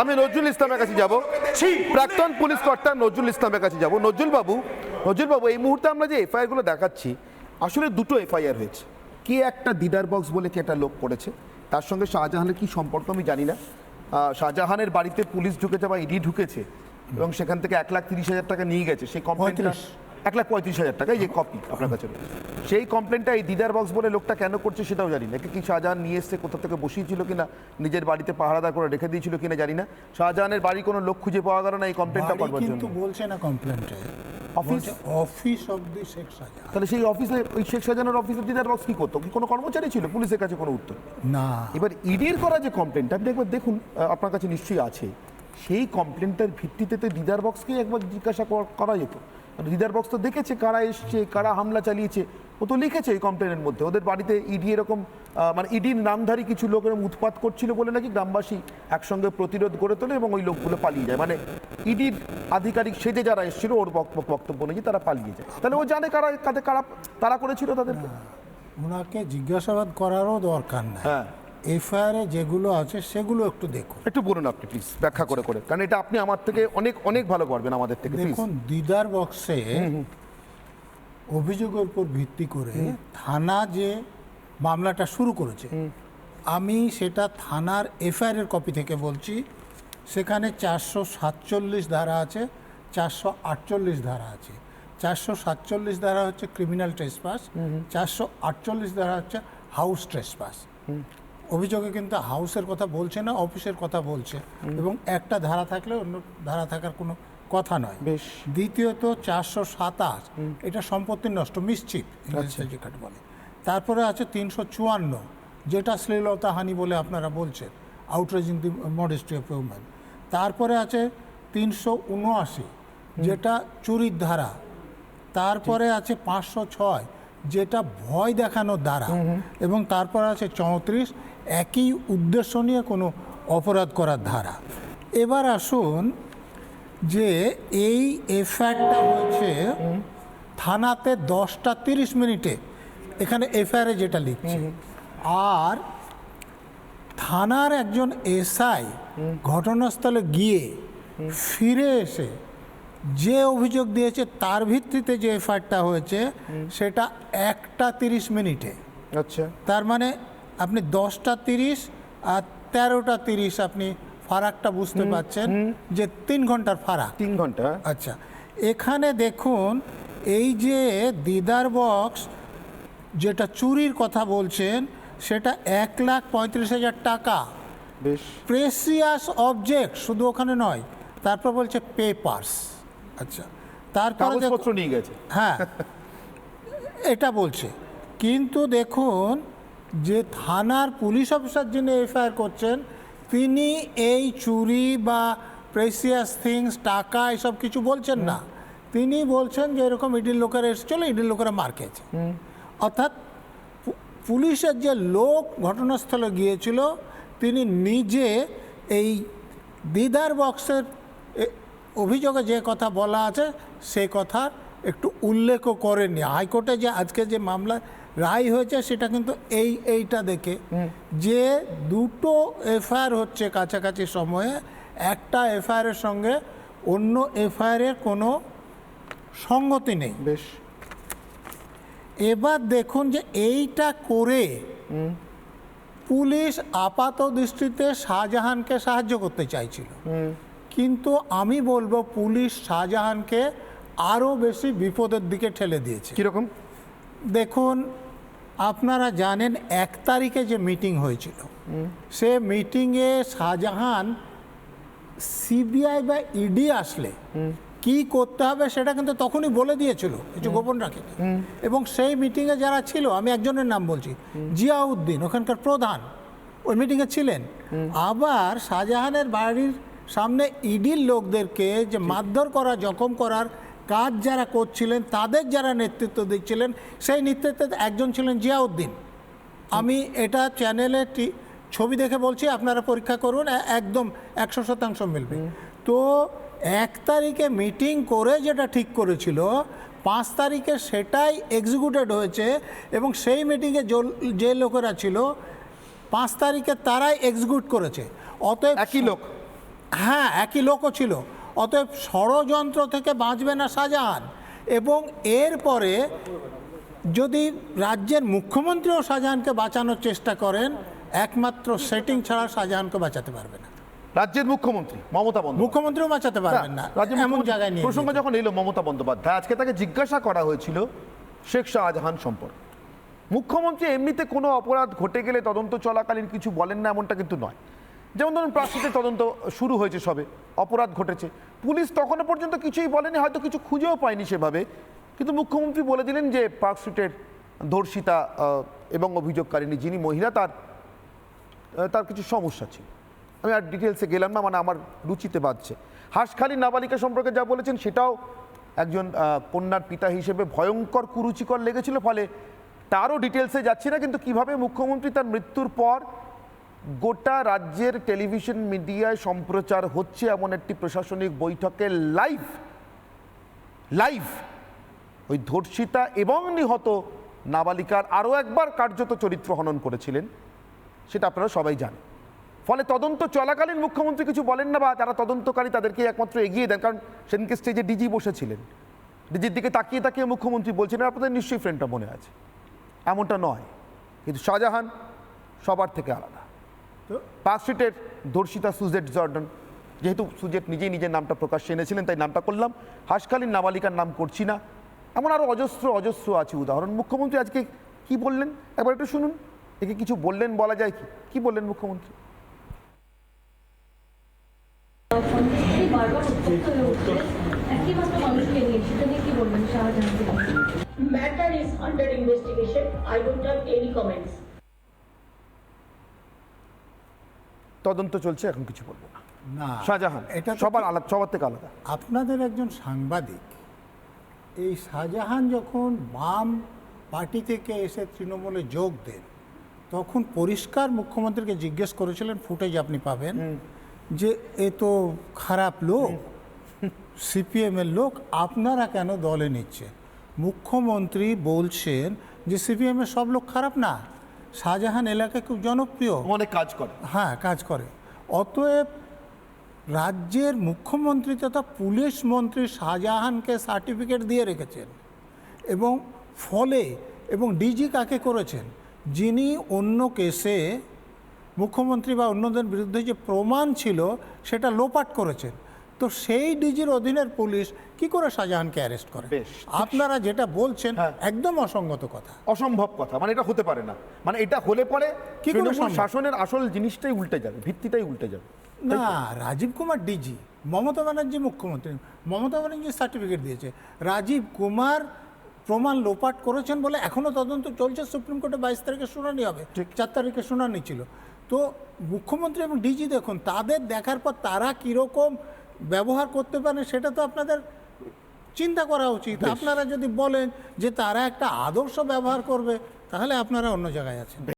আমি নজরুল ইসলামের কাছে যাব! প্রাক্তন পুলিশ কর্তা নজরুল ইসলামের কাছে যাব। নজরুল বাবু নজরুল বাবু এই মুহূর্তে আমরা যে এফআইআরগুলো দেখাচ্ছি আসলে দুটো এফআইআর হয়েছে। কে একটা দিদার বক্স বলে কে একটা লোক করেছে তার সঙ্গে শাহজাহানের কি সম্পর্ক আমি জানি না। শাহজাহানের বাড়িতে পুলিশ ঢুকেছে বা ইডি ঢুকেছে এবং সেখান থেকে এক লাখ তিরিশ হাজার টাকা নিয়ে গেছে। সেই কমপ্লেনটা এক লাখ পঁয়ত্রিশ হাজার টাকা এই যে কপি আপনার কাছে সেই কমপ্লেনটা এই দিদার বক্স বলে লোকটা কেন করছে সেটাও জানি না। একে কি শাহজাহান নিয়ে এসছে কোথা থেকে বসিয়েছিল কিনা নিজের বাড়িতে পাহারাদার করে রেখে দিয়েছিল কিনা জানি না। শাহজাহানের বাড়ি কোনো লোক খুঁজে পাওয়া গেল না এই কমপ্লেনটা করবার জন্য কিন্তু বলছে না কমপ্লেন্টে office? Office of the Sheikh Shahjahan তাহলে সেই অফিসে ওই শেখ শাহজাহানের অফিসে দিদার বক্স কি করতো? কি কোনো কর্মচারী ছিল? পুলিশের কাছে কোনো উত্তর না। এবার ইডির করা যে কমপ্লেনটা আপনি একবার দেখুন আপনার কাছে নিশ্চয়ই আছে। সেই কমপ্লেনটার ভিত্তিতে তো দিদার বক্সকে একবার জিজ্ঞাসা করা যেত। আর দিদার বক্স তো দেখেছে কারা এসছে কারা হামলা চালিয়েছে। ও তো লিখেছে এই কমপ্লেনের মধ্যে। ওদের বাড়িতে ইডি এরকম মানে ইডির নামধারী কিছু লোক এরকম উৎপাত করছিল বলে নাকি গ্রামবাসী একসঙ্গে প্রতিরোধ গড়ে তোলে এবং ওই লোকগুলো পালিয়ে যায়। মানে ইডির আধিকারিক সেজে যারা এসেছিল ওর বক- বক্তব্য অনুযায়ী তারা পালিয়ে যায়। তাহলে ও জানে কারা কাদের কারা তারা করেছিল তাদের? ওনাকে জিজ্ঞাসাবাদ করারও দরকার নাই। হ্যাঁ। এফআইআরে যেগুলো আছে সেগুলো একটু দেখুন। একটু বলুন আপনি প্লিজ ব্যাখ্যা করে করে। কারণ এটা আপনি আমার থেকে অনেক অনেক ভালো করবেন আমাদের থেকে দেখুন দিদার বক্সে অভিযোগের উপর ভিত্তি করে থানা যে মামলাটা শুরু করেছে আমি সেটা থানার এফআইআর এর কপি থেকে বলছি। সেখানে চারশো সাতচল্লিশ ধারা আছে চারশো আটচল্লিশ ধারা আছে। চারশো সাতচল্লিশ ধারা হচ্ছে ক্রিমিনাল ট্রেসপাস চারশো আটচল্লিশ ধারা হচ্ছে হাউস ট্রেসপাস অভিযোগে কিন্তু হাউসের কথা বলছে না অফিসের কথা বলছে। এবং একটা ধারা থাকলে অন্য ধারা থাকার কোনো কথা নয়। বেশ। দ্বিতীয়ত চারশো সাতাশ এটা সম্পত্তি নষ্ট মিসচিপ যেটাকে বলে। তারপরে আছে তিনশো চুয়ান্ন যেটা শ্লীলতা হানি বলে আপনারা বলছেন outraging the modesty of woman তারপরে আছে তিনশো উনআশি যেটা চুরির ধারা। তারপরে আছে পাঁচশো ছয় যেটা ভয় দেখানোর দ্বারা। এবং তারপর আছে চৌত্রিশ একই উদ্দেশ্য নিয়ে কোনো অপরাধ করার ধারা। এবার আসুন যে এই এফআইআরটা হয়েছে থানাতে দশটা তিরিশ মিনিটে। এখানে এফআইআরে যেটা লিখছে। আর থানার একজন এসআই ঘটনাস্থলে গিয়ে ফিরে এসে যে অভিযোগ দিয়েছে তার ভিত্তিতে যে এফআইআরটা হয়েছে সেটা একটা তিরিশ মিনিটে। আচ্ছা। তার মানে আপনি দশটা তিরিশ আর তেরোটা তিরিশ আপনি ফারাকটা বুঝতে পারছেন যে তিন ঘণ্টার ফারাক। তিন ঘণ্টা? আচ্ছা এখানে দেখুন এই যে দিদার বক্স যেটা চুরির কথা বলছেন সেটা এক লাখ পঁয়ত্রিশ হাজার টাকা। প্রেসিয়াস অবজেক্ট শুধু ওখানে নয় তারপর বলছে পেপার্স আচ্ছা। তারপরে কাগজপত্র নিয়ে গেছে। হ্যাঁ। এটা বলছে। কিন্তু দেখুন যে থানার পুলিশ অফিসার যিনি এফআইআর করছেন তিনি এই চুরি বা প্রেসিয়াস থিংস টাকা এসব কিছু বলছেন না। তিনি বলছেন যে এরকম ইডির লোকেরা এসেছিল ইডির লোকেরা মার খেয়েছে। অর্থাৎ পুলিশের যে লোক ঘটনাস্থলে গিয়েছিল তিনি নিজে এই দিদার বক্সের অভিযোগে যে কথা বলা আছে সেই কথার একটু উল্লেখও করেনি হাইকোর্টে যে আজকে যে মামলা রায় হয়েছে সেটা কিন্তু এই এইটা দেখে যে দুটো এফআইআর হচ্ছে কাছাকাছি সময়ে একটা এফআইআরের সঙ্গে অন্য এফআইআরের কোনো সঙ্গতি নেই। বেশ। এবার দেখুন যে এইটা করে পুলিশ আপাত দৃষ্টিতে শাহজাহানকে সাহায্য করতে চাইছিল। কিন্তু আমি বলব পুলিশ শাহজাহানকে আরও বেশি বিপদের দিকে ঠেলে দিয়েছে। কীরকম? দেখুন আপনারা জানেন এক তারিখে যে মিটিং হয়েছিল সে মিটিংয়ে শাহজাহান সিবিআই বা ইডি আসলে কি করতে হবে সেটা কিন্তু তখনই বলে দিয়েছিল কিছু গোপন রাখে এবং সেই মিটিংয়ে যারা ছিল আমি একজনের নাম বলছি জিয়াউদ্দিন ওখানকার প্রধান ওই মিটিংয়ে ছিলেন। আবার শাহজাহানের বাড়ির সামনে ইডির লোকদেরকে যে মারধর করা, জখম করার কাজ যারা করছিলেন, তাদের যারা নেতৃত্ব দিচ্ছিলেন, সেই নেতৃত্বে একজন ছিলেন জিয়াউদ্দিন। আমি এটা চ্যানেলে ছবি দেখে বলছি, আপনারা পরীক্ষা করুন একদম একশো শতাংশ মিলবে। তো এক তারিখে মিটিং করে যেটা ঠিক করেছিল, পাঁচ তারিখে সেটাই এক্সিকিউটেড হয়েছে এবং সেই মিটিংয়ে যে লোকেরা ছিল, পাঁচ তারিখে তারাই এক্সিকিউট করেছে। অতএব একই লোক? হ্যাঁ একই লোকও ছিল। অতএব ষড়যন্ত্র থেকে বাঁচবে না শাহজাহান। এবং এরপরে যদি রাজ্যের মুখ্যমন্ত্রীও শাহজাহানকে বাঁচানোর চেষ্টা করেন একমাত্র সেটিং ছাড়া শাহজাহানকে বাঁচাতে পারবে না। রাজ্যের মুখ্যমন্ত্রী মমতা বন্দ্যোপাধ্যায়। মুখ্যমন্ত্রীও বাঁচাতে পারবেন না। রাজ্যের এমন জায়গায় নিয়ে প্রসঙ্গ যখন এলো মমতা বন্দ্যোপাধ্যায় আজকে তাকে জিজ্ঞাসা করা হয়েছিল শেখ শাহজাহান সম্পর্কে। মুখ্যমন্ত্রী এমনিতে কোনো অপরাধ ঘটে গেলে তদন্ত চলাকালীন কিছু বলেন না এমনটা কিন্তু নয়। যেমন ধরুন প্রাশ্চিতের তদন্ত শুরু হয়েছে সবে, অপরাধ ঘটেছে। পুলিশ তখনও পর্যন্ত কিছুই বলেনি, হয়তো কিছু খুঁজেও পায়নি সেভাবে। কিন্তু মুখ্যমন্ত্রী বলে দিলেন যে পার্ক স্ট্রিটের ধর্ষিতা এবং অভিযোগকারিণী যিনি মহিলা, তার তার কিছু সমস্যা ছিল। আমি আর ডিটেলসে গেলাম না মানে আমার রুচিতে বাঁধছে। হাঁসখালি নাবালিকা সম্পর্কে যা বলেছেন, সেটাও একজন কন্যার পিতা হিসেবে ভয়ঙ্কর কুরুচিকর লেগেছিল, ফলে তারও ডিটেলসে যাচ্ছি না, কিন্তু কীভাবে মুখ্যমন্ত্রী তার মৃত্যুর পর গোটা রাজ্যের টেলিভিশন মিডিয়ায় সম্প্রচার হচ্ছে এমন একটি প্রশাসনিক বৈঠকে লাইভ লাইভ ওই ধর্ষিতা এবং নিহত নাবালিকার আরও একবার কার্যত চরিত্র হনন করেছিলেন, সেটা আপনারা সবাই জানেন। ফলে তদন্ত চলাকালীন মুখ্যমন্ত্রী কিছু বলেন না বা যারা তদন্তকারী তাদেরকে একমাত্র এগিয়ে দেন, কারণ সেদিনকে স্টেজে ডিজি বসেছিলেন। ডিজির দিকে তাকিয়ে তাকিয়ে মুখ্যমন্ত্রী বলছেন, আপনাদের নিশ্চয়ই ফ্রেন্ডটা মনে আছে। এমনটা নয়, কিন্তু শাহজাহান সবার থেকে আলাদা। পার্ক স্ট্রিটের ধর্ষিতা সুজেট জর্ডন। যেহেতু সুজেট নিজেই নিজের নামটা প্রকাশ্যে এনেছিলেন, তাই নামটা করলাম। হাসকালীন নাবালিকার নাম করছি না। এমন আরও অজস্র অজস্র আছে উদাহরণ। মুখ্যমন্ত্রী আজকে কি বললেন? একবার একটু শুনুন। একে কিছু বললেন বলা যায় কি? কি বললেন মুখ্যমন্ত্রী? Matter is under investigation. I don't have any comments. তদন্ত চলছে এখন কিছু বলব না। না শাহজাহান এটা সবার আলাদা সবার থেকে আলাদা। আপনাদের একজন সাংবাদিক এই শাহজাহান যখন বাম পার্টি থেকে এসে তৃণমূলে যোগ দেন তখন পরিষ্কার মুখ্যমন্ত্রীকে জিজ্ঞেস করেছিলেন ফুটেজ আপনি পাবেন? যে এ তো খারাপ লোক সিপিএমের লোক আপনারা কেন দলে নিচ্ছে মুখ্যমন্ত্রী বলছেন যে সিপিএমের সব লোক খারাপ না শাহজাহান এলাকায় খুব জনপ্রিয়। অনেক কাজ করে। হ্যাঁ কাজ করে। অতএব রাজ্যের মুখ্যমন্ত্রী তথা পুলিশ মন্ত্রী শাহজাহানকে সার্টিফিকেট দিয়ে রেখেছেন এবং ফলে এবং ডিজি কাকে করেছেন? যিনি অন্য কেসে মুখ্যমন্ত্রী বা অন্যদের বিরুদ্ধে যে প্রমাণ ছিল সেটা লোপাট করেছেন। তো সেই ডিজির অধীনের পুলিশ কি করে শাহজাহানকে অ্যারেস্ট করে। আপনারা যেটা বলছেন হ্যাঁ। একদম অসঙ্গত কথা। অসম্ভব কথা মানে এটা হতে পারে না। মানে এটা হলে পরে কি করে শাসনের আসল জিনিসটাই উল্টে যাবে ভিত্তিটাই উল্টে যাবে না রাজীব কুমার ডিজি মমতা ব্যানার্জি মুখ্যমন্ত্রী মমতা ব্যানার্জি সার্টিফিকেট দিয়েছে। রাজীব কুমার প্রমাণ লোপাট করেছেন বলে এখনও তদন্ত চলছে সুপ্রিম কোর্টে বাইশ তারিখে শুনানি হবে চার তারিখে শুনানি ছিল। তো মুখ্যমন্ত্রী এবং ডিজি দেখুন তাদের দেখার পর তারা কীরকম ব্যবহার করতে পারেন সেটা তো আপনাদের চিন্তা করা উচিত। আপনারা যদি বলেন যে তারা একটা আদর্শ ব্যবহার করবে তাহলে আপনারা অন্য জায়গায় আছেন।